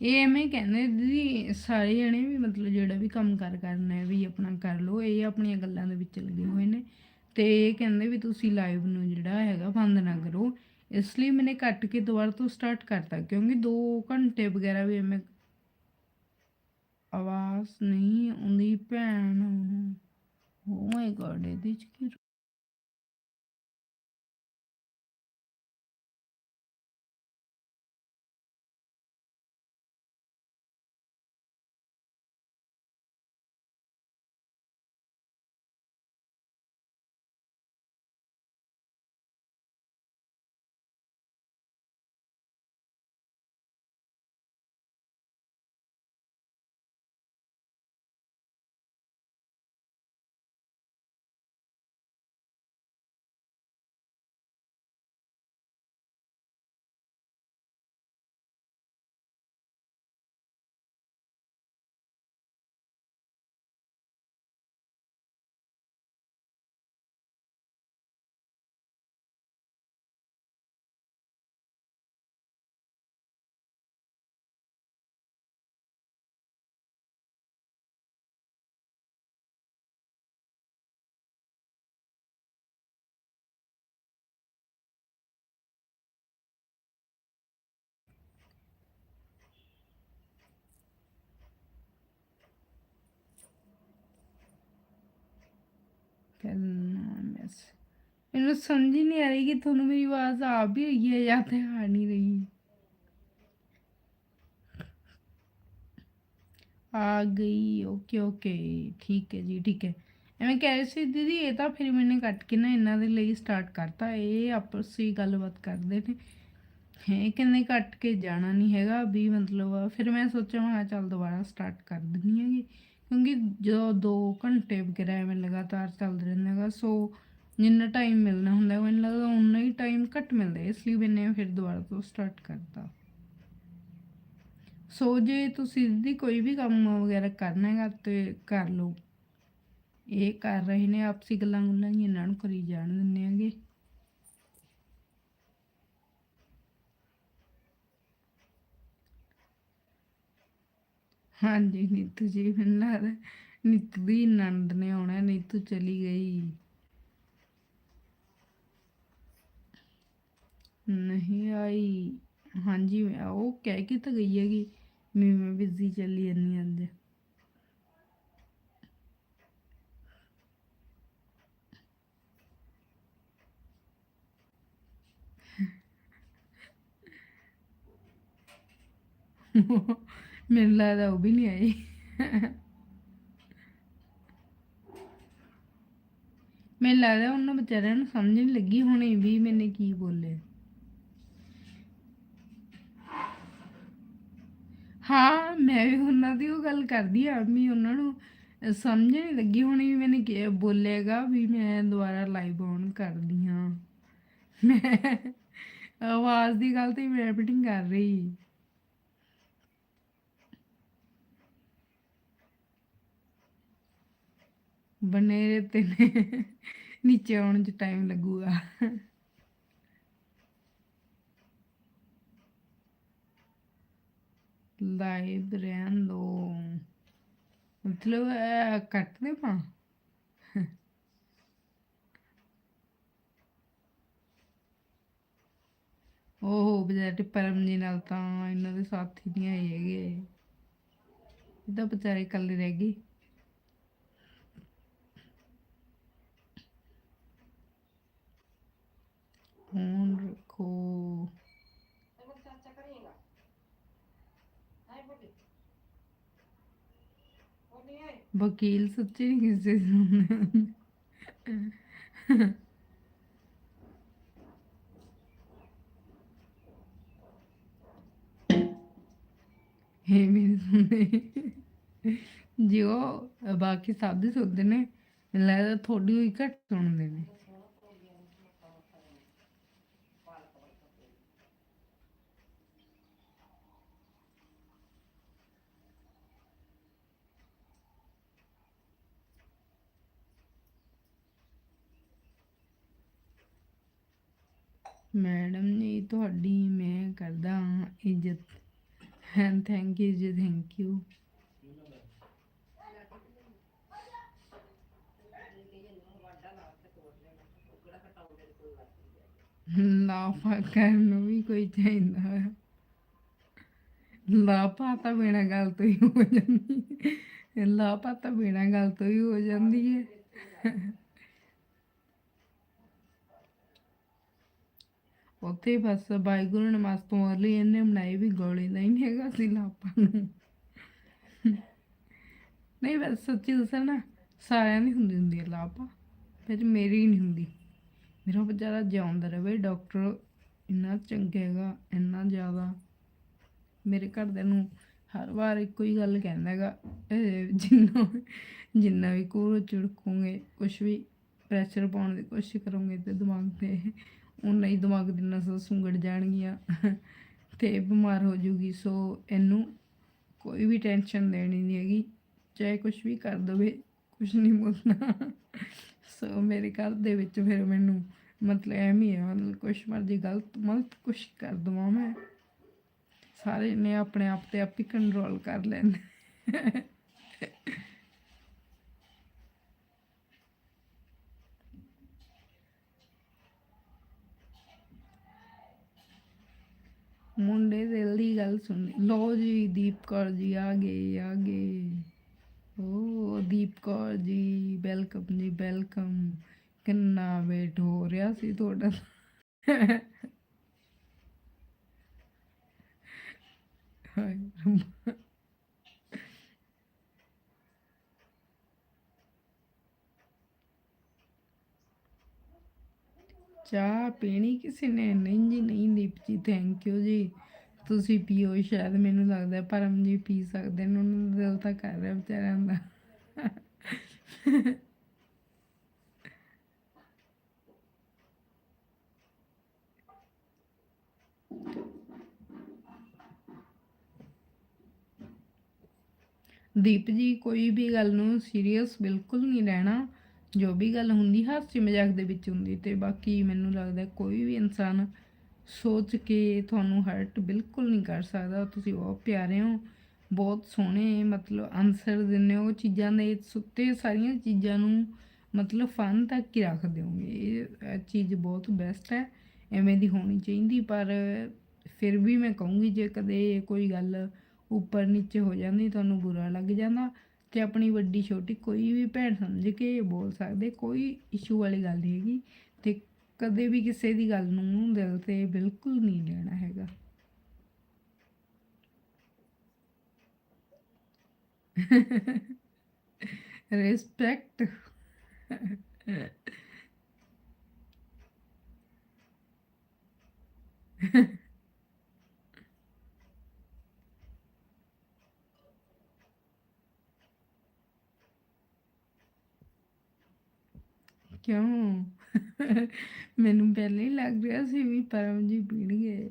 ਇਹ ਐਵੇਂ ਕਹਿੰਦੇ ਦੀਦੀ ਸਾਰੇ ਜਣੇ ਵੀ ਮਤਲਬ ਜਿਹੜਾ ਵੀ ਕੰਮ ਕਾਰ ਕਰਨਾ ਹੈ ਵੀ ਆਪਣਾ ਕਰ ਲਓ, ਇਹ ਆਪਣੀਆਂ ਗੱਲਾਂ ਦੇ ਵਿੱਚ ਲੱਗੇ ਹੋਏ ਨੇ। ਤੇ ਇਹ ਕਹਿੰਦੇ ਵੀ ਤੁਸੀਂ ਲਾਈਵ ਨੂੰ ਜਿਹੜਾ ਹੈਗਾ ਬੰਦ ਨਾ ਕਰੋ। ਇਸ ਲਈ ਮੈਨੇ ਕੱਟ ਕੇ ਦੁਬਾਰਾ ਤੋਂ ਸਟਾਰਟ ਕਰਤਾ, ਕਿਉਂਕਿ 2 ਘੰਟੇ ਵਗੈਰਾ ਵੀ ਐਵੇਂ ਆਵਾਜ਼ ਨਹੀਂ ਆਉਂਦੀ, ਭੈਣ ਓ ਮਾਈ ਗॉड ਇਹਦੇ ਚ ਕੀ ਕਰਨਾ ਮੈਸ ਮੈਨੂੰ ਸਮਝ ਹੀ ਨਹੀਂ ਆ ਰਹੀ ਕਿ ਤੁਹਾਨੂੰ ਮੇਰੀ ਆਵਾਜ਼ ਆ ਵੀ ਰਹੀ ਹੈ ਜਾਂ ਤੇ ਆ ਨਹੀਂ ਰਹੀ। ਆ ਗਈ ਓਕੇ ਓਕੇ ਠੀਕ ਹੈ ਜੀ, ਠੀਕ ਹੈ। ਐਵੇਂ ਕਹਿ ਰਹੇ ਸੀ, ਦੀਦੀ, ਇਹ ਤਾਂ ਫਿਰ ਮੈਨੇ ਕੱਟ ਕੇ ਨਾ ਇਹਨਾਂ ਦੇ ਲਈ ਸਟਾਰਟ ਕਰਤਾ। ਇਹ ਆਪਸ ਵਿੱਚ ਗੱਲਬਾਤ ਕਰਦੇ ਨੇ। ਇਹ ਕਹਿੰਦੇ ਕੱਟ ਕੇ ਜਾਣਾ ਨਹੀਂ ਹੈਗਾ, ਵੀ ਮਤਲਬ ਫਿਰ ਮੈਂ ਸੋਚਿਆ, ਮੈਂ ਕਿਹਾ ਚੱਲ ਦੁਬਾਰਾ ਸਟਾਰਟ ਕਰ ਦਿੰਦੀ ਹੈਗੀ। ਕਿਉਂਕਿ ਜਦੋਂ 2 ਘੰਟੇ ਵਗੈਰਾ ਐਵੇਂ ਲਗਾਤਾਰ ਚੱਲਦਾ ਰਹਿੰਦੇ ਹੈਗਾ ਸੋ ਜਿੰਨਾ ਟਾਈਮ ਮਿਲਣਾ ਹੁੰਦਾ, ਮੈਨੂੰ ਲੱਗਦਾ ਉਨਾ ਹੀ ਟਾਈਮ ਘੱਟ ਮਿਲਦਾ, ਇਸ ਲਈ ਮੈਨੇ ਫਿਰ ਦੁਬਾਰਾ ਤੋਂ ਸਟਾਰਟ ਕਰਤਾ। ਸੋ ਜੇ ਤੁਸੀਂ ਦੀ ਕੋਈ ਵੀ ਕੰਮ ਵਗੈਰਾ ਕਰਨਾ ਹੈਗਾ ਤੇ ਕਰ ਲਓ। ਇਹ ਕਰ ਰਹੇ ਨੇ, ਆਪਸੀ ਗੱਲਾਂ ਗੁੱਲਾਂ ਹੀ ਇਹਨਾਂ ਨੂੰ ਕਰੀ ਜਾਣ ਦਿੰਦੇ ਹੈਗੇ। ਹਾਂਜੀ, ਨੀਤੂ ਜੀ ਮੈਨੂੰ ਲੱਗਦਾ ਨੀਤੂ ਦੀ ਨੰਦ ਨੇ ਆਉਣਾ, ਨੀਤੂ ਚਲੀ ਗਈ। ਨਹੀਂ ਆਈ। ਹਾਂਜੀ, ਉਹ ਕਹਿ ਕੇ ਤਾਂ ਗਈ ਹੈਗੀ, ਵੀ ਮੈਂ ਬਿਜ਼ੀ ਚੱਲੀ ਜਾਂਦੀ ਅੱਜ। ਮੈਨੂੰ ਲੱਗਦਾ ਉਹ ਵੀ ਨਹੀਂ ਆਈ। ਮੈਨੂੰ ਲੱਗਦਾ ਉਹਨਾਂ ਵਿਚਾਰਿਆਂ ਨੂੰ ਸਮਝ ਨਹੀਂ ਲੱਗੀ ਹੋਣੀ ਵੀ ਮੈਨੇ ਕੀ ਬੋਲੇ ਹਾਂ, ਮੈਂ ਵੀ ਉਹਨਾਂ ਦੀ ਉਹ ਗੱਲ ਕਰਦੀ ਆ ਵੀ ਉਹਨਾਂ ਨੂੰ ਸਮਝ ਨਹੀਂ ਲੱਗੀ ਹੋਣੀ ਵੀ ਮੈਨੇ ਕੀ ਬੋਲੇਗਾ ਵੀ ਮੈਂ ਦੁਬਾਰਾ ਲਾਈਵ ਔਨ ਕਰਦੀ ਹਾਂ। ਮੈਂ ਆਵਾਜ਼ ਦੀ ਗੱਲ ਤੇ ਮੈਂ ਰਿਪੀਟਿੰਗ ਕਰ ਰਹੀ। ਬਨੇ ਰਹਤੇ ਨੇ। ਨੀਚੇ ਆਉਣ ਚ ਟਾਈਮ ਲੱਗੂਗਾ। ਲਾਈਵ ਰਹਿਣ ਦੋ। ਮਤਲਬ ਕੱਟ ਦੇ ਪਾ। ਉਹ ਵਿਚਾਰੇ ਪਰਮ ਜੀ ਨਾਲ ਤਾਂ ਇਹਨਾਂ ਦੇ ਸਾਥੀ ਨਹੀਂ ਆਏ ਹੈਗੇ। ਇਹ ਤਾਂ ਵਿਚਾਰੇ ਇਕੱਲੇ ਰਹਿ ਗਏ। ਫੋਨ ਵਕੀਲ ਸੱਚੀ ਨਹੀਂ ਕਿਸੇ ਨੂੰ ਇਹ ਮੇਰੇ ਸੁਣਦੇ ਜਿਓ ਬਾਕੀ ਸਭ ਦੇ ਸੁਣਦੇ ਨੇ ਮੈਨੂੰ ਲੱਗਦਾ ਥੋੜੀ ਹੋਈ ਘੱਟ ਸੁਣਦੇ ਨੇ ਮੈਡਮ ਜੀ, ਤੁਹਾਡੀ ਮੈਂ ਕਰਦਾ ਹਾਂ ਇੱਜ਼ਤ। Thank you ji thank you ਲਾਫਾ ਕਰਨ ਨੂੰ ਵੀ ਕੋਈ ਚਾਹੀਦਾ ਹੈ। ਤਾਂ ਬਿਨਾਂ ਗੱਲ ਤੋਂ ਹੀ ਹੋ ਜਾਂਦੀ ਹੈ। ਲਾਪਾ ਤਾਂ ਬਿਨਾਂ ਗੱਲ ਤੋਂ ਹੀ ਹੋ ਜਾਂਦੀ ਹੈ। ਉੱਥੇ ਬਸ ਵਾਹਿਗੁਰੂ ਨਮਸਤੋਂ ਅਰਲੀ ਇਹਨੇ ਬਣਾਈ ਵੀ ਗੋਲੀ ਦਾ ਹੀ ਨਹੀਂ ਹੈਗਾ ਸੀ ਲਾਪਾ ਨੂੰ। ਨਹੀਂ ਬਸ ਸੱਚੀ ਦੱਸਾਂ ਨਾ, ਸਾਰਿਆਂ ਦੀ ਹੁੰਦੀ ਹੁੰਦੀ ਹੈ ਲਾਪਾ, ਫਿਰ ਮੇਰੀ ਨਹੀਂ ਹੁੰਦੀ। ਮੇਰਾ ਵਿਚਾਰਾ ਜਿਉਂਦਾ ਰਵੇ ਡਾਕਟਰ ਇੰਨਾ ਚੰਗਾ ਹੈਗਾ, ਇੰਨਾ ਜ਼ਿਆਦਾ। ਮੇਰੇ ਘਰਦਿਆਂ ਨੂੰ ਹਰ ਵਾਰ ਇੱਕੋ ਹੀ ਗੱਲ ਕਹਿੰਦਾ ਹੈਗਾ ਜਿੰਨਾ ਜਿੰਨਾ ਵੀ ਕੋਲ ਚਿੜਕੋਗੇ ਕੁਛ ਵੀ ਪ੍ਰੈਸ਼ਰ ਪਾਉਣ ਦੀ ਕੋਸ਼ਿਸ਼ ਕਰੋਗੇ ਤੇ ਦਿਮਾਗ ਤੇ ਉਨਾ ਹੀ ਦਿਮਾਗ ਦੀ ਨਸਾਂ ਸੁੰਗੜ ਜਾਣਗੀਆਂ। ਤੇ ਬਿਮਾਰ ਹੋ ਜੂਗੀ, ਸੋ ਇਹਨੂੰ ਕੋਈ ਵੀ ਟੈਨਸ਼ਨ ਦੇਣੀ ਨਹੀਂ ਹੈਗੀ। ਚਾਹੇ ਕੁਛ ਵੀ ਕਰ ਦਵੇ, ਕੁਛ ਨਹੀਂ ਬੋਲਣਾ। ਸੋ ਮੇਰੇ ਘਰ ਦੇ ਵਿੱਚ ਫਿਰ ਮੈਨੂੰ ਮਤਲਬ ਐਵੇਂ ਹੀ ਹੈ ਮਤਲਬ ਕੁਛ ਮਰਜ਼ੀ ਗਲਤ, ਮਲਤ ਕੁਛ ਕਰ ਦਵਾਂ ਮੈਂ। ਸਾਰੇ ਨੇ ਆਪਣੇ ਆਪ ਤੇ ਆਪ ਹੀ ਕੰਟਰੋਲ ਕਰ ਲੈਂਦੇ। ਮੁੰਡੇ ਦਿਲ ਗੱਲ ਸੁਣ ਲੋ ਜੀ ਦੀਪ ਕੌਰ ਜੀ, ਆ ਗਏ ਆ ਗਏ। ਓ ਦੀਪ ਕੌਰ ਜੀ, ਵੈਲਕਮ ਜੀ, ਵੈਲਕਮ। ਕਿੰਨਾ ਵੇਟ ਹੋ ਰਿਹਾ ਸੀ ਤੁਹਾਡਾ। ਹਾਏ ਚਾਹ ਪੀਣੀ ਕਿਸੇ ਨੇ? ਨਹੀਂ ਜੀ, ਨਹੀਂ ਦੀਪ ਜੀ ਥੈਂਕ ਯੂ ਜੀ। ਤੁਸੀਂ ਪੀਓ, ਸ਼ਾਇਦ ਮੈਨੂੰ ਲੱਗਦਾ ਪਰਮ ਜੀ ਪੀ ਸਕਦੇ ਨੇ, ਉਹਨਾਂ ਦਾ ਦਿਲ ਤਾਂ ਕਰ ਰਿਹਾ ਵਿਚਾਰਿਆਂ ਦਾ। ਦੀਪ ਜੀ, ਕੋਈ ਵੀ ਗੱਲ ਨੂੰ ਸੀਰੀਅਸ ਬਿਲਕੁਲ ਨਹੀਂ ਰਹਿਣਾ। ਜੋ ਵੀ ਗੱਲ ਹੁੰਦੀ, ਹਾਸੀ ਮਜ਼ਾਕ ਦੇ ਵਿੱਚ ਹੁੰਦੀ ਤੇ ਬਾਕੀ ਮੈਨੂੰ ਲੱਗਦਾ ਕੋਈ ਵੀ ਇਨਸਾਨ ਸੋਚ ਕੇ ਤੁਹਾਨੂੰ ਹਰਟ ਬਿਲਕੁਲ ਨਹੀਂ ਕਰ ਸਕਦਾ। ਤੁਸੀਂ ਬਹੁਤ ਪਿਆਰੇ ਹੋ, ਬਹੁਤ ਸੋਹਣੇ, ਮਤਲਬ ਆਨਸਰ ਦਿੰਦੇ ਹੋ ਚੀਜ਼ਾਂ ਦੇ ਸੁੱਤੇ ਸਾਰੀਆਂ ਚੀਜ਼ਾਂ ਨੂੰ, ਮਤਲਬ ਫਨ ਤੱਕ ਹੀ ਰੱਖ ਦਿਓਗੇ ਇਹ ਚੀਜ਼ ਬਹੁਤ ਬੈਸਟ ਹੈ, ਐਵੇਂ ਦੀ ਹੋਣੀ ਚਾਹੀਦੀ, ਪਰ ਫਿਰ ਵੀ ਮੈਂ ਕਹੂੰਗੀ ਜੇ ਕਦੇ ਕੋਈ ਗੱਲ ਉੱਪਰ ਨੀਚੇ ਹੋ ਜਾਂਦੀ, ਤੁਹਾਨੂੰ ਬੁਰਾ ਲੱਗ ਜਾਂਦਾ ਤੇ ਆਪਣੀ ਵੱਡੀ ਛੋਟੀ ਕੋਈ ਵੀ ਭੈਣ ਸਮਝ ਕੇ ਬੋਲ ਸਕਦੇ, ਕੋਈ ਇਸ਼ੂ ਵਾਲੀ ਗੱਲ ਨਹੀਂ ਹੈਗੀ ਤੇ ਕਦੇ ਵੀ ਕਿਸੇ ਦੀ ਗੱਲ ਨੂੰ ਦਿਲ ਤੇ ਬਿਲਕੁਲ ਨਹੀਂ ਲੈਣਾ ਹੈਗਾ। ਰਿਸਪੈਕਟ ਕਿਉਂ? ਮੈਨੂੰ ਪਹਿਲੇ ਹੀ ਲੱਗ ਰਿਹਾ ਸੀ ਵੀ ਪਰਮ ਜੀ ਪੀਣਗੇ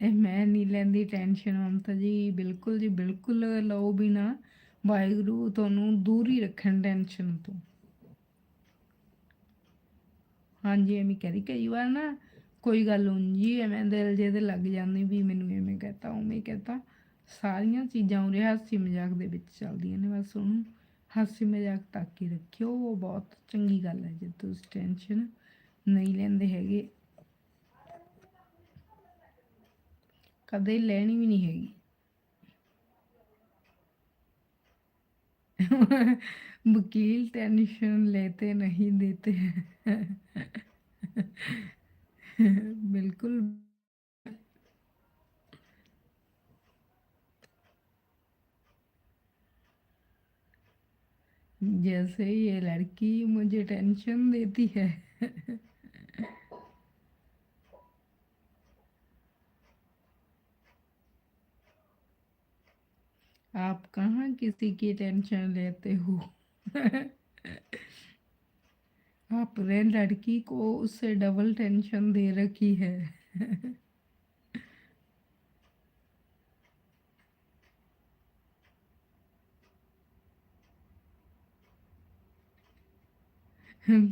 ਇਹ ਮੈਂ ਨਹੀਂ ਲੈਂਦੀ ਟੈਨਸ਼ਨ, ਮਮਤਾ ਜੀ। ਬਿਲਕੁਲ ਜੀ, ਬਿਲਕੁਲ ਲਓ ਵੀ ਨਾ। ਵਾਹਿਗੁਰੂ ਤੁਹਾਨੂੰ ਦੂਰ ਹੀ ਰੱਖਣ ਟੈਨਸ਼ਨ ਤੋਂ। ਹਾਂਜੀ, ਐਵੇਂ ਕਰੀ ਕਈ ਵਾਰ ਨਾ ਕੋਈ ਗੱਲ ਉਂਝੀ ਐਵੇਂ ਦਿਲ ਜੇ ਤੇ ਲੱਗ ਜਾਂਦੀ ਵੀ ਮੈਨੂੰ ਐਵੇਂ ਕਹਤਾ, ਉਵੇਂ ਕਹਤਾ। ਸਾਰੀਆਂ ਚੀਜ਼ਾਂ ਉਰੇ ਹਾਸੀ ਮਜ਼ਾਕ ਦੇ ਵਿੱਚ ਚੱਲਦੀਆਂ ਨੇ, ਬਸ ਉਹਨੂੰ ਹਾਸੀ ਮਜ਼ਾਕ ਤੱਕ ਹੀ ਰੱਖਿਓ ਉਹ ਬਹੁਤ ਚੰਗੀ ਗੱਲ ਹੈ ਜੇ ਤੁਸੀਂ ਟੈਨਸ਼ਨ ਨਹੀਂ ਲੈਂਦੇ ਹੈਗੇ ਕਦੇ ਲੈਣੀ ਵੀ ਨਹੀਂ ਹੈਗੀ वकील टेंशन लेते नहीं देते बिल्कुल जैसे ये लड़की मुझे टेंशन देती है। आप कहाँ किसी की टेंशन लेते हो? आपने लड़की को उससे डबल टेंशन दे रखी है।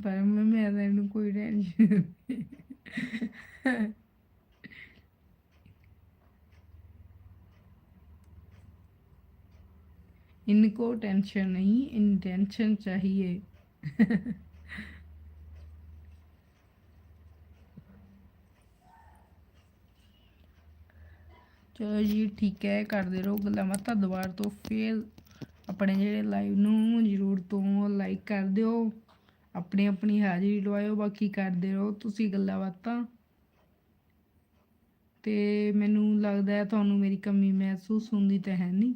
ਪਰ ਮੈਂ ਮੈਨੂੰ ਕੋਈ ਟੈਨਸ਼ਨ ਨਹੀਂ इनको टेंशन नहीं इंटेंशन चाहिए ਚਲੋ ਜੀ, ਠੀਕ ਹੈ, ਕਰਦੇ ਰਹੋ ਗੱਲਾਂ ਬਾਤਾਂ। ਦੁਬਾਰ ਤੋਂ ਫੇਰ ਆਪਣੇ ਜਿਹੜੇ ਲਾਈਵ ਨੂੰ ਜ਼ਰੂਰ ਤੋਂ ਲਾਈਕ ਕਰ ਦਿਓ। ਆਪਣੀ ਆਪਣੀ ਹਾਜ਼ਰੀ ਲਵਾਇਓ, ਬਾਕੀ ਕਰਦੇ ਰਹੋ, ਤੁਸੀਂ ਗੱਲਾਂ ਬਾਤਾਂ। ਤੇ ਮੈਨੂੰ ਲੱਗਦਾ ਹੈ ਤੁਹਾਨੂੰ ਮੇਰੀ ਕਮੀ ਮਹਿਸੂਸ ਹੁੰਦੀ ਤਾਂ ਹੈ ਨਹੀਂ।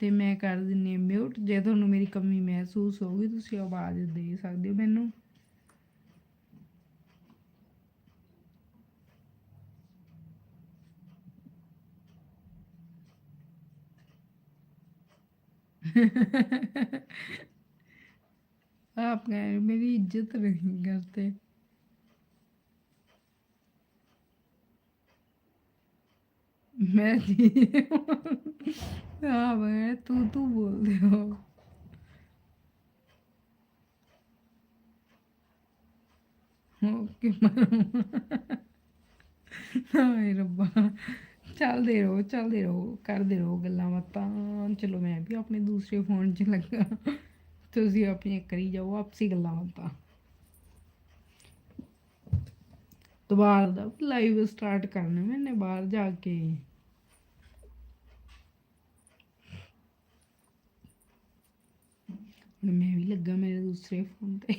ਤੇ ਮੈਂ ਕਰ ਦਿੰਨੀ ਹਾਂ ਮਿਊਟ। ਜੇ ਤੁਹਾਨੂੰ ਮੇਰੀ ਕਮੀ ਮਹਿਸੂਸ ਹੋਊਗੀ, ਤੁਸੀਂ ਆਵਾਜ਼ ਦੇ ਸਕਦੇ ਹੋ ਮੈਨੂੰ। आप गए मेरी इज़्ज़त नहीं करते। मैं आप गए हाँ, तू तू बोलते हो ओके हाँ, रब्बा। चलते रहो चलते रहो दे रहो गल्लां बातां। चलो, मैं भी अपने दूसरे फ़ोन च लगा ਤੁਸੀਂ ਆਪਣੀਆਂ ਕਰੀ ਜਾਓ, ਆਪਸੀ ਗੱਲਾਂ ਬਾਤਾਂ। ਦੁਬਾਰਾ ਦਾ ਲਾਈਵ ਸਟਾਰਟ ਕਰਨਾ ਮੈਨੇ ਬਾਹਰ ਜਾ ਕੇ। ਹੁਣ ਮੈਂ ਵੀ ਲੱਗਾ ਮੇਰੇ ਦੂਸਰੇ ਫੋਨ ਤੇ।